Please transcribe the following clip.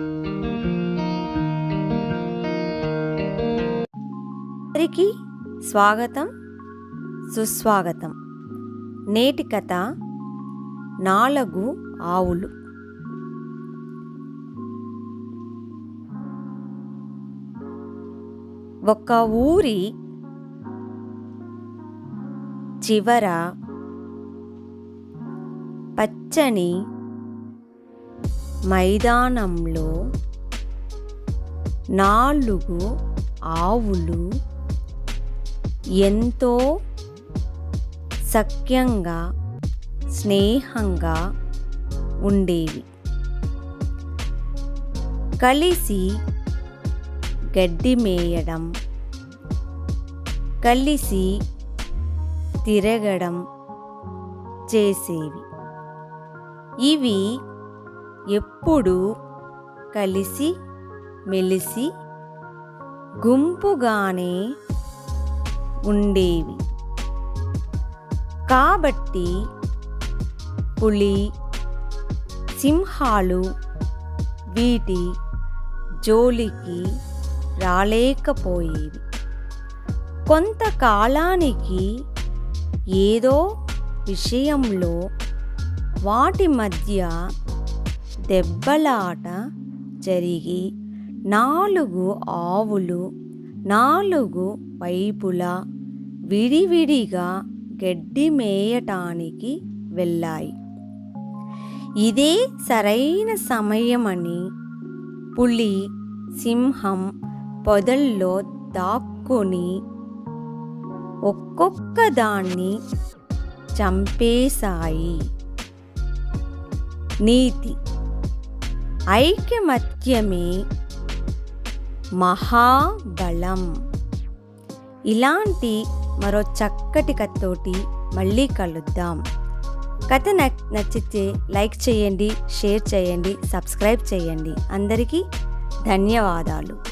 అందరికీ స్వాగతం సుస్వాగతం. నేటి కథ నాలుగు ఆవులు. ఒక ఊరి చివర పచ్చని మైదానంలో నాలుగు ఆవులు ఎంతో సఖ్యంగా స్నేహంగా ఉండేవి. కలిసి గడ్డి మేయడం కలిసి తిరగడం చేసేవి. ఇవి ఎప్పుడూ కలిసి మెలిసి గుంపుగానే ఉండేవి. కాబట్టి పులి సింహాలు వీటి జోలికి రాలేకపోయేవి. కొంతకాలానికి ఏదో విషయంలో వాటి మధ్య దెబ్బలాట జరిగి నాలుగు ఆవులు నాలుగు వైపులా విడివిడిగా గడ్డి మేయటానికి వెళ్ళాయి. ఇదే సరైన సమయమని పులి సింహం పొదల్లో దాక్కుని ఒక్కొక్క దాన్ని చంపేశాయి. నీతి ఐక్యమత్యమే మహాబలం. ఇలాంటి మరో చక్కటి కథతోటి మళ్ళీ కలుద్దాం. కథ నచ్చితే లైక్ చేయండి షేర్ చేయండి సబ్స్క్రైబ్ చేయండి. అందరికీ ధన్యవాదాలు.